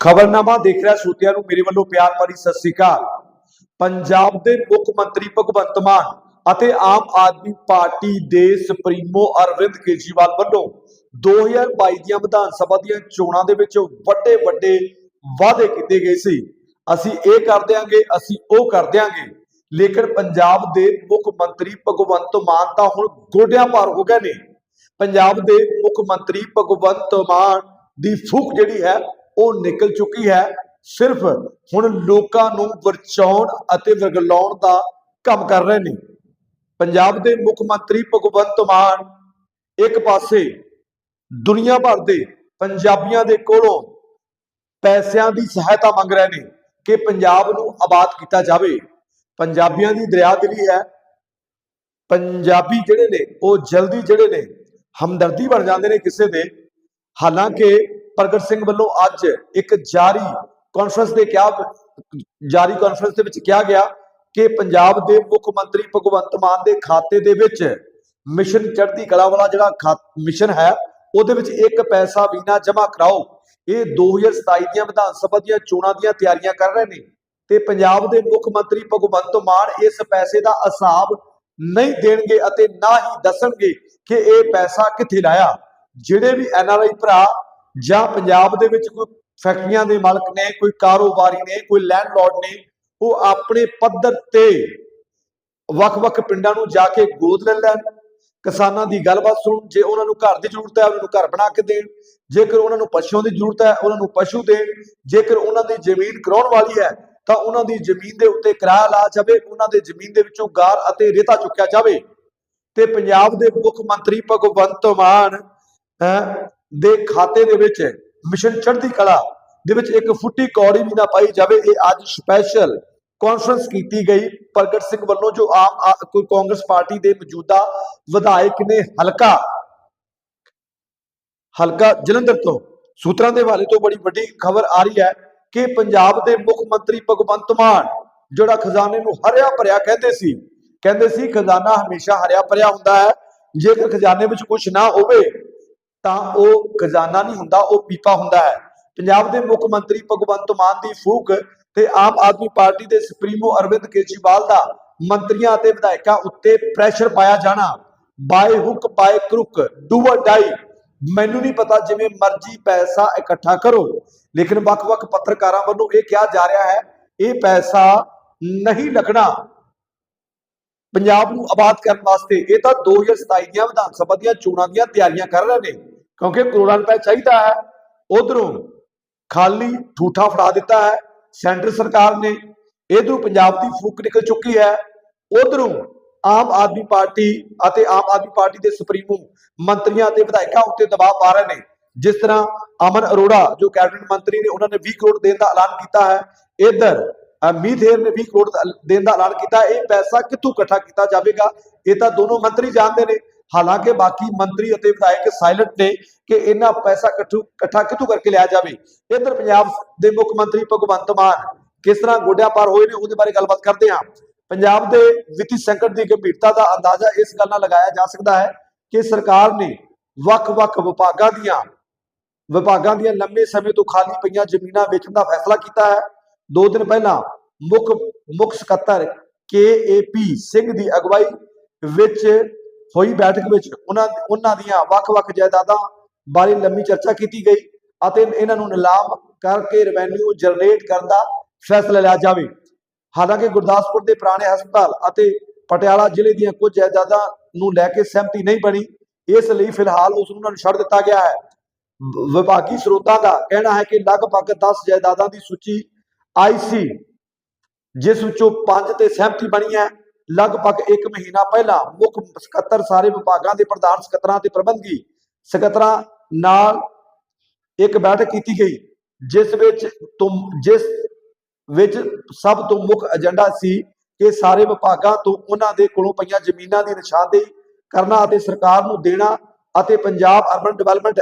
ਖਬਰਨਾਮਾ ਦੇਖ ਰਿਹਾ ਸਰੋਤਿਆਂ ਨੂੰ, ਮੇਰੇ ਵੱਲੋਂ ਪਿਆਰ ਭਰੀ ਸਤਿ ਸ੍ਰੀ ਅਕਾਲ। ਪੰਜਾਬ ਦੇ ਮੁੱਖ ਮੰਤਰੀ ਭਗਵੰਤ ਮਾਨ ਅਤੇ ਆਮ ਆਦਮੀ ਪਾਰਟੀ ਦੇ ਸੁਪਰੀਮੋ ਅਰਵਿੰਦ ਕੇਜਰੀਵਾਲ ਵੱਲੋਂ 2022 ਦੀਆਂ ਵਿਧਾਨ ਸਭਾ ਦੀਆਂ ਚੋਣਾਂ ਦੇ ਵਿੱਚ ਵੱਡੇ ਵੱਡੇ ਵਾਅਦੇ ਕੀਤੇ ਗਏ ਸੀ। ਅਸੀਂ ਇਹ ਕਰ ਦਿਆਂਗੇ, ਅਸੀਂ ਉਹ ਕਰ ਦਿਆਂਗੇ। ਲੇਕਿਨ ਪੰਜਾਬ ਦੇ ਮੁੱਖ ਮੰਤਰੀ ਭਗਵੰਤ ਮਾਨ ਤਾਂ ਹੁਣ ਗੋਡਿਆਂ ਭਾਰ ਹੋ ਗਏ ਨੇ। ਪੰਜਾਬ ਦੇ ਮੁੱਖ ਮੰਤਰੀ ਭਗਵੰਤ ਮਾਨ ਦੀ ਫੂਕ ਜਿਹੜੀ ਹੈ ਉਹ ਨਿਕਲ ਚੁੱਕੀ ਹੈ ਸਿਰਫ ਹੁਣ ਲੋਕਾਂ ਨੂੰ ਵਰਚਾਉਣ ਅਤੇ ਵਰਗਲਾਉਣ ਦਾ ਕੰਮ ਕਰ ਰਹੇ ਨੇ। ਪੰਜਾਬ ਦੇ ਮੁੱਖ ਮੰਤਰੀ ਭਗਵੰਤ ਮਾਨ ਇੱਕ ਪਾਸੇ ਦੁਨੀਆ ਭਰ ਦੇ ਪੰਜਾਬੀਆਂ ਦੇ ਕੋਲੋਂ ਪੈਸਿਆਂ ਦੀ ਸਹਾਇਤਾ ਮੰਗ ਰਹੇ ਨੇ ਕਿ ਪੰਜਾਬ ਨੂੰ ਆਬਾਦ ਕੀਤਾ ਜਾਵੇ। ਪੰਜਾਬੀਆਂ ਦੀ ਦਰਿਆ ਦਰਿਆਦਿਲੀ ਹੈ। ਪੰਜਾਬੀ ਜਿਹੜੇ ਨੇ, ਉਹ ਜਲਦੀ ਜਿਹੜੇ ਨੇ ਹਮਦਰਦੀ ਬਣ ਜਾਂਦੇ ਨੇ ਕਿਸੇ ਦੇ। ਹਾਲਾਂਕਿ ਪ੍ਰਗਟ ਸਿੰਘ ਵੱਲੋਂ ਅੱਜ ਇੱਕ ਜਾਰੀ ਕਾਨਫਰੰਸ ਦੇ ਕਿਹਾ ਜਾਰੀ ਕਾਨਫਰੰਸ ਦੇ ਵਿੱਚ ਕਿਹਾ ਗਿਆ ਕਿ ਪੰਜਾਬ ਦੇ ਮੁੱਖ ਮੰਤਰੀ ਭਗਵੰਤ ਮਾਨ ਦੇ ਖਾਤੇ ਦੇ ਵਿੱਚ ਮਿਸ਼ਨ ਚੜ੍ਹਦੀ ਕਲਾ ਵਾਲਾ ਜਿਹੜਾ ਮਿਸ਼ਨ ਹੈ, ਉਹਦੇ ਵਿੱਚ ਇੱਕ ਪੈਸਾ ਵੀ ਨਾ ਜਮ੍ਹਾਂ ਕਰਾਓ। ਇਹ 2027 ਦੀਆਂ ਵਿਧਾਨ ਸਭਾ ਦੀਆਂ ਚੋਣਾਂ ਦੀਆਂ ਤਿਆਰੀਆਂ ਕਰ ਰਹੇ ਨੇ ਤੇ ਪੰਜਾਬ ਦੇ ਮੁੱਖ ਮੰਤਰੀ ਭਗਵੰਤ ਮਾਨ ਇਸ ਪੈਸੇ ਦਾ ਹਿਸਾਬ ਨਹੀਂ ਦੇਣਗੇ ਅਤੇ ਨਾ ਹੀ ਦੱਸਣਗੇ ਕਿ ਇਹ ਪੈਸਾ ਕਿੱਥੇ ਲਾਇਆ। ਜਿਹੜੇ ਵੀ ਐਨਆਰਆਈ ਭਰਾ ਜਾਂ ਪੰਜਾਬ ਦੇ ਵਿੱਚ ਕੋਈ ਫੈਕਟਰੀਆਂ ਦੇ ਮਾਲਕ ਨੇ ਕੋਈ ਕਾਰੋਬਾਰੀ ਨੇ ਕੋਈ ਲੈਂਡਲੌਰਡ ਨੇ ਉਹ ਆਪਣੇ ਪੱਧਰ ਤੇ ਵੱਖ-ਵੱਖ ਪਿੰਡਾਂ ਨੂੰ ਜਾ ਕੇ ਗੋਦ ਲੈ ਲੈਣ। ਕਿਸਾਨਾਂ ਦੀ ਗੱਲਬਾਤ ਸੁਣ ਜੇ ਉਹਨਾਂ ਨੂੰ ਘਰ ਦੀ ਜ਼ਰੂਰਤ ਹੈ ਉਹਨਾਂ ਨੂੰ ਘਰ ਬਣਾ ਕੇ ਦੇਣ। ਜੇਕਰ ਉਹਨਾਂ ਨੂੰ ਪਸ਼ੂਆਂ ਦੀ ਜ਼ਰੂਰਤ ਹੈ ਉਹਨਾਂ ਨੂੰ ਪਸ਼ੂ ਦੇਣ। ਜੇਕਰ ਉਹਨਾਂ ਦੀ ਜ਼ਮੀਨ ਕਰਾਉਣ ਵਾਲੀ ਹੈ ਤਾਂ ਉਹਨਾਂ ਦੀ ਜ਼ਮੀਨ ਦੇ ਉੱਤੇ ਕਿਰਾਇਆ ਲਾ ਜਾਵੇ ਉਹਨਾਂ ਦੇ ਜ਼ਮੀਨ ਦੇ ਵਿੱਚੋਂ ਗਾਰ ਅਤੇ ਰੇਤਾ ਚੁੱਕਿਆ ਜਾਵੇ। ਤੇ ਪੰਜਾਬ ਦੇ ਮੁੱਖ ਮੰਤਰੀ ਭਗਵੰਤ ਮਾਨ ਅਹ, ਦੇ ਖਾਤੇ ਦੇ ਵਿੱਚ ਮਿਸ਼ਨ ਚੜ੍ਹਦੀ ਕਲਾ ਦੇ ਵਿੱਚ ਇੱਕ ਫੁੱਟੀ ਕੌੜੀ ਵੀ ਨਾ ਪਾਈ ਜਾਵੇ, ਇਹ ਅੱਜ ਸਪੈਸ਼ਲ ਕਾਨਫਰੰਸ ਕੀਤੀ ਗਈ। ਪ੍ਰਗਟ ਸਿੰਘ ਵੱਲੋਂ ਜੋ ਆਮ ਕੋਈ ਕਾਂਗਰਸ ਪਾਰਟੀ ਦੇ ਮੌਜੂਦਾ ਵਿਧਾਇਕ ਨੇ ਹਲਕਾ ਹਲਕਾ ਜਲੰਧਰ ਤੋਂ, ਸੂਤਰਾਂ ਦੇ ਹਵਾਲੇ ਤੋਂ ਬੜੀ ਵੱਡੀ ਖਬਰ ਆ ਰਹੀ ਹੈ ਕਿ ਪੰਜਾਬ ਦੇ ਮੁੱਖ ਮੰਤਰੀ ਭਗਵੰਤ ਮਾਨ, ਜਿਹੜਾ ਖਜ਼ਾਨੇ ਨੂੰ ਹਰਿਆ ਭਰਿਆ ਕਹਿੰਦੇ ਸੀ ਕਹਿੰਦੇ ਸੀ, ਖਜ਼ਾਨਾ ਹਮੇਸ਼ਾ ਹਰਿਆ ਭਰਿਆ ਹੁੰਦਾ ਹੈ। ਜੇਕਰ ਖਜ਼ਾਨੇ ਵਿੱਚ ਕੁਝ ਨਾ ਹੋਵੇ ਤਾਂ ਉਹ ਖਜ਼ਾਨਾ ਨਹੀਂ ਹੁੰਦਾ, ਉਹ ਪੀਪਾ ਹੁੰਦਾ ਹੈ। ਪੰਜਾਬ ਦੇ ਮੁੱਖ ਮੰਤਰੀ ਭਗਵੰਤ ਮਾਨ ਦੀ ਫੂਕ ਤੇ ਆਮ ਆਦਮੀ ਪਾਰਟੀ ਦੇ ਸੁਪਰੀਮੋ ਅਰਵਿੰਦ ਕੇਜਰੀਵਾਲ ਦਾ ਮੰਤਰੀਆਂ ਅਤੇ ਵਿਧਾਇਕਾਂ ਉੱਤੇ ਪ੍ਰੈਸ਼ਰ ਪਾਇਆ ਜਾਣਾ। By hook, by crook, do or die. ਮੈਨੂੰ ਨਹੀਂ ਪਤਾ ਜਿਵੇਂ ਮਰਜ਼ੀ ਪੈਸਾ ਇਕੱਠਾ ਕਰੋ, ਲੇਕਿਨ ਵੱਖ-ਵੱਖ ਪੱਤਰਕਾਰਾਂ ਵੱਲੋਂ ਇਹ ਕਿਹਾ ਜਾ ਰਿਹਾ ਹੈ, ਇਹ ਪੈਸਾ ਨਹੀਂ ਲੱਗਣਾ। ਪੰਜਾਬ ਨੂੰ ਆਬਾਦ ਕਰਨ ਵਾਸਤੇ ਇਹ ਤਾਂ 2027 ਦੀਆਂ ਵਿਧਾਨ ਸਭਾ ਦੀਆਂ ਚੋਣਾਂ ਦੀਆਂ ਤਿਆਰੀਆਂ ਕਰ ਰਹੇ ਨੇ। ਕਿਉਂਕਿ ਕਰੋੜਾਂ ਰੁਪਏ ਚਾਹੀਦਾ ਹੈ। ਉਧਰੋਂ ਖਾਲੀ ਠੂਠਾ ਫੜਾ ਦਿੱਤਾ ਹੈ। ਸੈਂਟਰ ਸਰਕਾਰ ਨੇ ਇਧਰੋਂ ਪੰਜਾਬ ਦੀ ਫੂਕ ਨਿਕਲ ਚੁੱਕੀ ਹੈ। ਉਧਰੋਂ ਆਮ ਆਦਮੀ ਪਾਰਟੀ ਅਤੇ ਆਮ ਆਦਮੀ ਪਾਰਟੀ ਦੇ ਸੁਪਰੀਮੋ ਮੰਤਰੀਆਂ ਅਤੇ ਵਿਧਾਇਕਾਂ ਉੱਤੇ ਦਬਾਅ ਪਾ ਰਹੇ ਨੇ। ਜਿਸ ਤਰ੍ਹਾਂ ਅਮਨ ਅਰੋੜਾ, ਜੋ ਕੈਬਨਿਟ ਮੰਤਰੀ ਨੇ, ਉਹਨਾਂ ਨੇ 20 ਕਰੋੜ ਦੇਣ ਦਾ ਐਲਾਨ ਕੀਤਾ ਹੈ। ਇਧਰ ਮੀਥੇਰ ਨੇ 20 ਕਰੋੜ ਦੇਣ ਦਾ ਐਲਾਨ ਕੀਤਾ ਇਹ ਪੈਸਾ ਕਿੱਥੋਂ ਇਕੱਠਾ ਕੀਤਾ ਜਾਵੇਗਾ? ਇਹ ਤਾਂ ਦੋਨੋਂ ਮੰਤਰੀ ਜਾਣਦੇ ਨੇ। ਹਾਲਾਂਕਿ ਬਾਕੀ ਮੰਤਰੀ ਅਤੇ ਵਿਧਾਇਕ ਸਾਇਲੈਂਟ ਨੇ ਕਿ ਇਹਨਾਂ ਪੈਸਾ ਇਕੱਠਾ ਕਿੱਥੋਂ ਕਰਕੇ ਲਿਆ ਜਾਵੇ? ਇਧਰ ਪੰਜਾਬ ਦੇ ਮੁੱਖ ਮੰਤਰੀ ਭਗਵੰਤ ਮਾਨ ਕਿਸ ਤਰ੍ਹਾਂ ਗੋਡਿਆਂ ਪਾਰ ਹੋਏ ਨੇ ਉਹਦੇ ਬਾਰੇ ਗੱਲਬਾਤ ਕਰਦੇ ਹਾਂ। ਪੰਜਾਬ ਦੇ ਵਿੱਤੀ ਸੰਕਟ ਦੀ ਗੰਭੀਰਤਾ ਦਾ ਅੰਦਾਜ਼ਾ ਇਸ ਗੱਲ ਨਾਲ ਲਗਾਇਆ ਜਾ ਸਕਦਾ ਹੈ ਕਿ ਸਰਕਾਰ ਨੇ ਵੱਖ-ਵੱਖ ਵਿਭਾਗਾਂ ਦੀਆਂ ਵਿਭਾਗਾਂ ਦੀਆਂ ਲੰਮੇ ਸਮੇਂ ਤੋਂ ਖਾਲੀ ਪਈਆਂ ਜ਼ਮੀਨਾਂ ਵੇਚਣ ਦਾ ਫੈਸਲਾ ਕੀਤਾ ਹੈ। ਦੋ ਦਿਨ ਪਹਿਲਾਂ ਮੁੱਖ ਮੁੱਖ ਸਕੱਤਰ ਕੇਏਪੀ ਸਿੰਘ ਦੀ ਅਗਵਾਈ ਵਿੱਚ ਹੋਈ ਬੈਠਕ ਵਿੱਚ ਉਹਨਾਂ ਉਹਨਾਂ ਦੀਆਂ ਵੱਖ-ਵੱਖ ਜਾਇਦਾਦਾਂ ਬਾਰੇ ਲੰਮੀ ਚਰਚਾ ਕੀਤੀ ਗਈ ਅਤੇ ਇਹਨਾਂ ਨੂੰ ਨਿਲਾਮ ਕਰਕੇ ਰੈਵਨਿਊ ਜਨਰੇਟ ਕਰਨ ਦਾ ਫੈਸਲਾ ਲਿਆ ਜਾਵੇ। ਹਾਲਾਂਕਿ ਗੁਰਦਾਸਪੁਰ ਦੇ ਪੁਰਾਣੇ ਹਸਪਤਾਲ ਅਤੇ ਪਟਿਆਲਾ ਜ਼ਿਲ੍ਹੇ ਦੀਆਂ ਕੁਝ ਜਾਇਦਾਦਾਂ ਨੂੰ ਲੈ ਕੇ ਸਹਿਮਤੀ ਨਹੀਂ ਬਣੀ, ਇਸ ਲਈ ਫਿਲਹਾਲ ਉਸ ਨੂੰ ਉਹਨਾਂ ਨੂੰ ਛੱਡ ਦਿੱਤਾ ਗਿਆ ਹੈ। ਵਿਭਾਗੀ ਸਰੋਤਾਂ ਦਾ ਕਹਿਣਾ ਹੈ ਕਿ ਲਗਭਗ 10 ਜਾਇਦਾਦਾਂ ਦੀ ਸੂਚੀ ਆਈ ਸੀ, ਜਿਸ ਵਿੱਚੋਂ 5 ਤੇ ਸਹਿਮਤੀ ਬਣੀ ਹੈ। ਲਗਭਗ 1 ਮਹੀਨਾ ਪਹਿਲਾਂ ਮੁੱਖ ਸਕੱਤਰ ਸਾਰੇ ਵਿਭਾਗਾਂ ਦੇ ਪ੍ਰਧਾਨ ਸਕੱਤਰਾਂ ਤੇ ਪ੍ਰਬੰਧਕੀ ਸਕੱਤਰਾਂ ਨਾਲ ਇੱਕ ਬੈਠਕ ਕੀਤੀ ਗਈ, ਜਿਸ ਵਿੱਚ ਤੁਮ, ਜਿਸ ਵਿੱਚ ਸਭ ਤੋਂ ਮੁੱਖ ਏਜੰਡਾ ਸੀ ਕਿ ਸਾਰੇ ਵਿਭਾਗਾਂ ਤੋਂ ਉਹਨਾਂ ਦੇ ਕੋਲੋਂ ਪਈਆਂ ਜ਼ਮੀਨਾਂ ਦੀ ਨਿਸ਼ਾਨਦੇਹੀ ਕਰਨਾ ਅਤੇ ਸਰਕਾਰ ਨੂੰ ਦੇਣਾ ਅਤੇ ਪੰਜਾਬ ਅਰਬਨ ਡਿਵੈਲਪਮੈਂਟ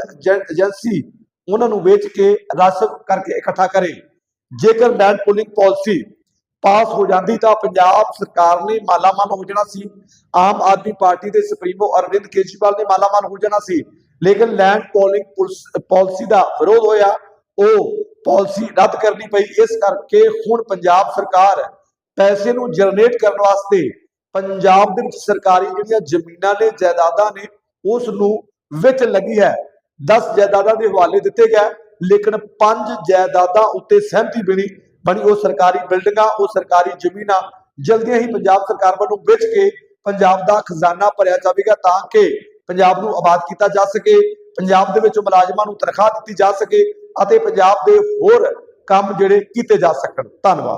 ਏਜੰਸੀ ਉਹਨਾਂ ਨੂੰ ਵੇਚ ਕੇ ਰਾਸ਼ਵ ਕਰਕੇ ਇਕੱਠਾ ਕਰੇ। ਜੇਕਰ ਲੈਂਡ ਪੂਲਿੰਗ ਪਾਲਿਸੀ ਪਾਸ ਹੋ ਜਾਂਦੀ ਤਾਂ ਪੰਜਾਬ ਸਰਕਾਰ ਨੇ ਮਾਲਾਮਾਲ ਹੋ ਜਾਣਾ ਸੀ। ਆਮ ਆਦਮੀ ਪਾਰਟੀ ਦੇ ਸੁਪਰੀਮੋ ਅਰਵਿੰਦ ਕੇਜਰੀਵਾਲ ਨੇ ਮਾਲਾਮਾਲ ਹੋ ਜਾਣਾ ਸੀ। ਲੇਕਿਨ ਲੈਂਡ ਪੋਲਿੰਗ ਪਾਲਿਸੀ ਦਾ ਵਿਰੋਧ ਹੋਇਆ। ਉਹ ਪਾਲਿਸੀ ਰੱਦ ਕਰਨੀ ਪਈ। ਇਸ ਕਰਕੇ ਹੁਣ ਪੰਜਾਬ ਸਰਕਾਰ ਪੈਸੇ ਨੂੰ ਜਨਰੇਟ ਕਰਨ ਵਾਸਤੇ ਪੰਜਾਬ ਦੇ ਵਿੱਚ ਸਰਕਾਰੀ ਜਿਹੜੀਆਂ ਜ਼ਮੀਨਾਂ ਨੇ, ਜਾਇਦਾਦਾਂ ਨੇ ਉਸ ਨੂੰ ਵਿੱਚ ਲੱਗੀ ਹੈ। 10 ਜਾਇਦਾਦਾਂ ਦੇ ਹਵਾਲੇ ਦਿੱਤੇ ਗਏ। ਲੇਕਿਨ ਪੰਜ ਜਾਇਦਾਦਾਂ ਉੱਤੇ ਸਹਿਮਤੀ ਬਣੀ। ਬਣੀ ਉਹ ਸਰਕਾਰੀ ਬਿਲਡਿੰਗਾਂ, ਉਹ ਸਰਕਾਰੀ ਜ਼ਮੀਨਾਂ, ਜਲਦੀਆਂ ਹੀ ਪੰਜਾਬ ਸਰਕਾਰ ਵੱਲੋਂ ਵੇਚ ਕੇ ਪੰਜਾਬ ਦਾ ਖਜ਼ਾਨਾ ਭਰਿਆ ਜਾਵੇਗਾ ਤਾਂ ਕਿ ਪੰਜਾਬ ਨੂੰ ਆਬਾਦ ਕੀਤਾ ਜਾ ਸਕੇ, ਪੰਜਾਬ ਦੇ ਵਿੱਚ ਮੁਲਾਜ਼ਮਾਂ ਨੂੰ ਤਨਖਾਹ ਦਿੱਤੀ ਜਾ ਸਕੇ ਅਤੇ ਪੰਜਾਬ ਦੇ ਹੋਰ ਕੰਮ ਜਿਹੜੇ ਕੀਤੇ ਜਾ ਸਕਣ। ਧੰਨਵਾਦ।